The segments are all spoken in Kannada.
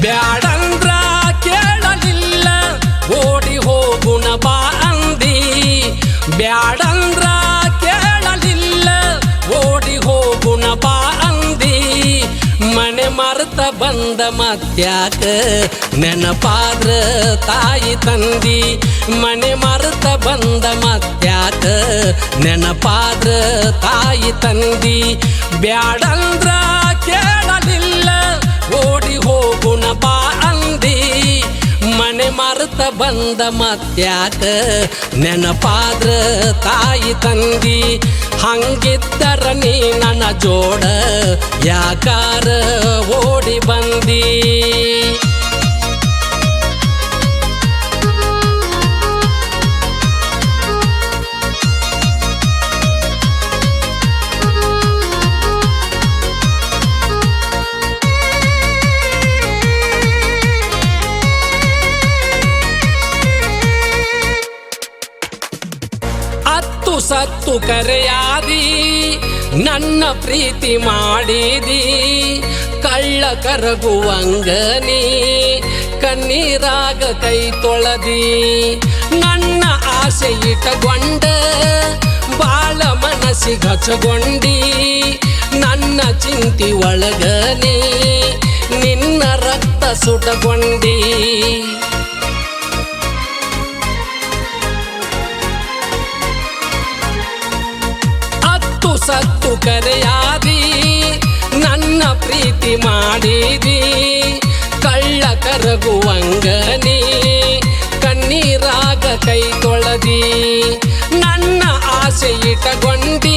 ಬ್ಯಾಡಂದ್ರ ಕೇಳಲಿಲ್ಲ. ಓಡಿ ಹೋಗುಣ ಬಾ ಅಂದಿ. ಬ್ಯಾಡಂದ್ರ ಕೇಳಲಿಲ್ಲ. ಓಡಿ ಹೋಗುಣ ಬಾ ಅಂದಿ. ಮನೆ ಮರೆತ ಬಂದ ಮತ್ಯಾಕ ನೆನಪಾದ್ರ ತಾಯಿ ತಂದಿ. ಮನೆ ಮರೆತ ಬಂದ ಮತ್ಯಾಕ ನೆನಪಾದ್ರ ತಾಯಿ ತಂದಿ. ಬ್ಯಾಡಂದ್ರ ಕೇಳಲಿಲ್ಲ. ಓಡಿ ಬಂದ ಮತ್ಯಾಕ ನೆನಪಾದ್ರ ತಾಯಿ ತಂದಿ ಹಂಗಿದ್ದರ ನೀ ನನ್ನ ಜೋಡ ಯಾಕಾರ ಓಡಿ ಬಂದಿ. ಸತ್ತು ಕರೆಯಾದಿ, ನನ್ನ ಪ್ರೀತಿ ಮಾಡಿದಿ. ಕಳ್ಳ ಕರಗುವಂಗನಿ, ಕಣ್ಣೀರಾಗ ಕೈ ತೊಳದಿ. ನನ್ನ ಆಸೆ ಇಟಗೊಂಡ, ಬಾಳ ಮನಸ್ಸಿಗೆ ಗಚಗೊಂಡಿ. ನನ್ನ ಚಿಂತಿ ಒಳಗನಿ ನಿನ್ನ ರಕ್ತ ಸುಟಗೊಂಡಿ. ಕರೆಯಾದಿ, ನನ್ನ ಪ್ರೀತಿ ಮಾಡಿದಿ. ಕಳ್ಳ ಕರಗುವಂಗನಿ, ಕಣ್ಣೀರಾಗ ಕೈ ತೊಳದಿ ನನ್ನ ಆಸೆ ಇಟಗೊಂಡಿ,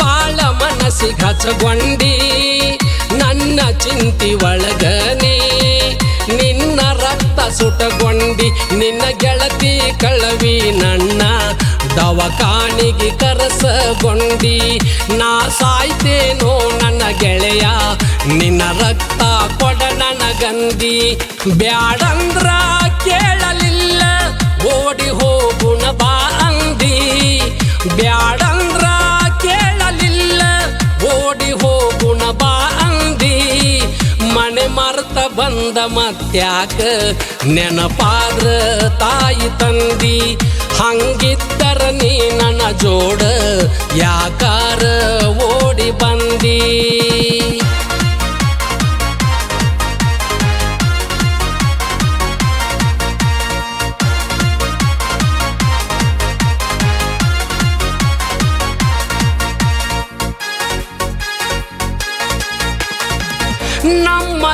ಬಾಳ ಮನಸ್ಸಿಗೆ ಹಚ್ಚಗೊಂಡಿ. ನನ್ನ ಚಿಂತಿ ಒಳಗನಿ, ನಿನ್ನ ರಕ್ತ ಸುಟಗೊಂಡಿ. ನಿನ್ನ ಗೆಳತಿ ಕಳವಿ ನನ್ನ ದವಕಾಣಿಗೆ ಕರಸಗೊಂಡಿ, ನಾ ಸಾಯ್ತೇನೋ ನನ್ನ ಗೆಳೆಯ, ನಿನ್ನ ರಕ್ತ ಕೊಡ ನನಗಂದಿ. ಬ್ಯಾಡಂದ್ರ ಕೇಳಲಿಲ್ಲ, ಓಡಿ ಹೋಗುಣ ಬಾ ಅಂದಿ. ಬ್ಯಾಡಂದ್ರ ಕೇಳಲಿಲ್ಲ, ಓಡಿ ಹೋಗುಣ ಬಾ ಅಂದಿ. ಮನೆ ಮರ್ತ ಬಂದ ಮತ್ಯಾಕ ನೆನಪಾದ್ರ ತಾಯಿ ತಂದಿ. ಹಂಗಿದ್ದರ ನೀ ನನ್ನ ಜೋಡ ಯಾಕಾರ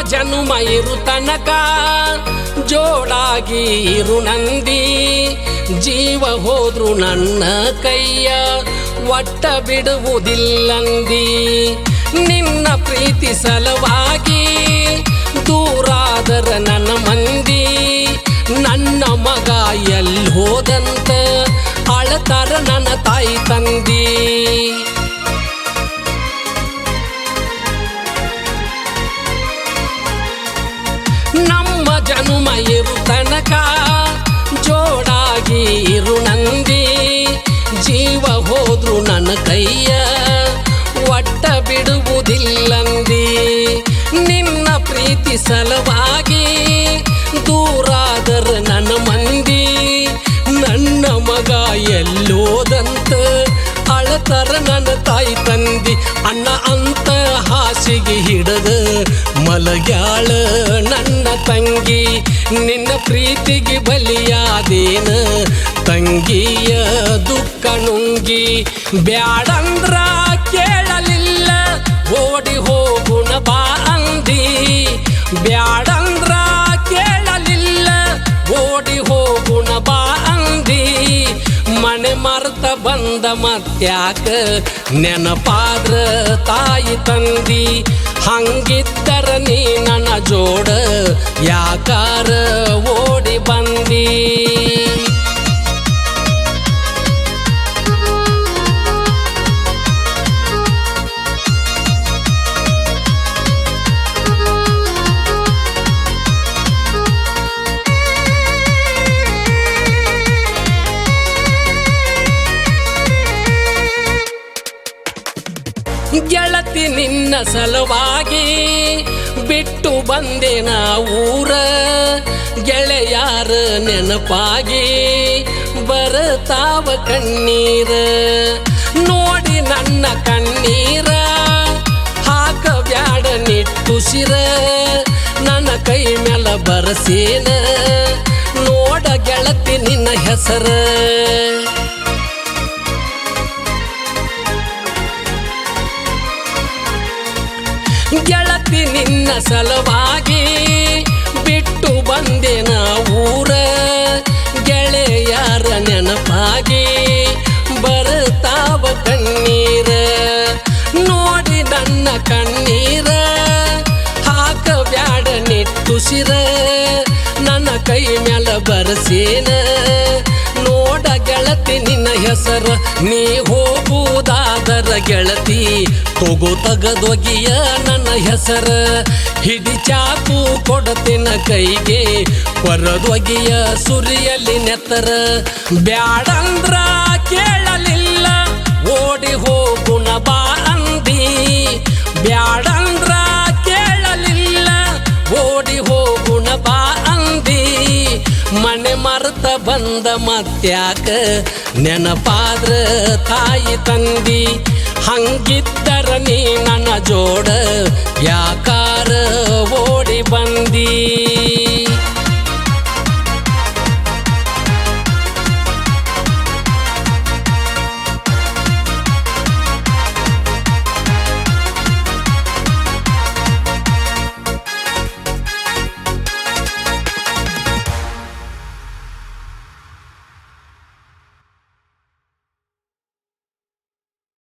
ಜನುಮ ಇರು ತನಕ, ಜೋಡಾಗಿ ಇರು ನಂದಿ. ಜೀವ ಹೋದ್ರು ನನ್ನ ಕೈಯ, ಒಟ್ಟ ಬಿಡುವುದಿಲ್ಲಂದಿ. ನಿನ್ನ ಪ್ರೀತಿ ಸಲವಾಗಿ ದೂರಾದರ ನನ್ನ ಮಂದಿ. ನನ್ನ ಮಗ ಎಲ್ಲಿ ಹೋದಂತ, ಅಳತಾರ ನನ್ನ ತಾಯಿ ತಂದಿ. ಮಲಗ್ಯಾಳ ನನ್ನ ತಂಗಿ, ನಿನ್ನ ಪ್ರೀತಿಗೆ ಬಲಿಯಾದೇನ? ತಂಗಿಯ ದುಃಖ ನುಂಗಿ, ಬ್ಯಾಡಂದ್ರ ಕೇಳಲಿಲ್ಲ. ಓಡಿ ಹೋಗುಣ ಬಾ ಅಂದಿ. ಬ್ಯಾಡಂದ್ರ ಕೇಳಲಿಲ್ಲ. ಓಡಿ ಹೋಗುಣ ಬಾ ಅಂದಿ. ಮನೆ ಮರ್ತ ಬಂದ ಮತ್ಯಾಕ ನೆನಪಾದ್ರ ತಾಯಿ ತಂದಿ. ಹಂಗಿತ್ತ ಜೋಡ ಯಾಕಾರ ಓಡಿ ಬಂದಿ? ಗೆಳತಿ ನಿನ್ನ ಸಲುವಾಗಿ ಬಿಟ್ಟು ಬಂದಿನ ಊರ. ಗೆಳೆಯಾರ ನೆನಪಾಗಿ ಬರತಾವ ಕಣ್ಣೀರ. ನೋಡಿ ನನ್ನ ಕಣ್ಣೀರ, ಹಾಕ ಬ್ಯಾಡ ನಿಟ್ಟುಸಿರ ನನ್ನ ಕೈ ಮೇಲ ಬರಸೇನ, ನೋಡ ಗೆಳತಿ ನಿನ್ನ ಹೆಸರ. ಸಲುವಾಗಿ ಬಿಟ್ಟು ಬಂದಿನ ಊರ. ಗೆಳೆಯರ ನೆನಪಾಗಿ ಬರ್ತಾವ ಕಣ್ಣೀರ. ನೋಡಿ ನನ್ನ ಕಣ್ಣೀರ, ಹಾಕ ಬ್ಯಾಡ ನಿಟ್ಟುಸಿರ. ನನ್ನ ಕೈ ಮ್ಯಾಲ ಬರಸೇನ. ಹೆಸರ ನೀ ಹೋಗುವುದಾದರ ಗೆಳತಿ. ತಗೋ ತಗದೊಗಿಯ ನನ್ನ ಹೆಸರ. ಹಿಡಿ ಚಾಕು ಕೊಡತಿನ ಕೈಗೆ. ಕೊರದೊಗಿಯ ಸುರಿಯಲ್ಲಿ ನೆತ್ತರ. ಬ್ಯಾಡಂದ್ರ ಕೇಳಲಿಲ್ಲ. ಓಡಿ ಹೋಗುಣ ಬಾ ಅಂದಿ. ಬ್ಯಾಡಂದ್ರ ಮತ್ಯಾಕ ನೆನಪಾದ್ರ ತಾಯಿ ತಂದಿ ಹಂಗಿದ್ದರ ನೀ ನನ್ನ ಜೋಡ. ಬಂದಿ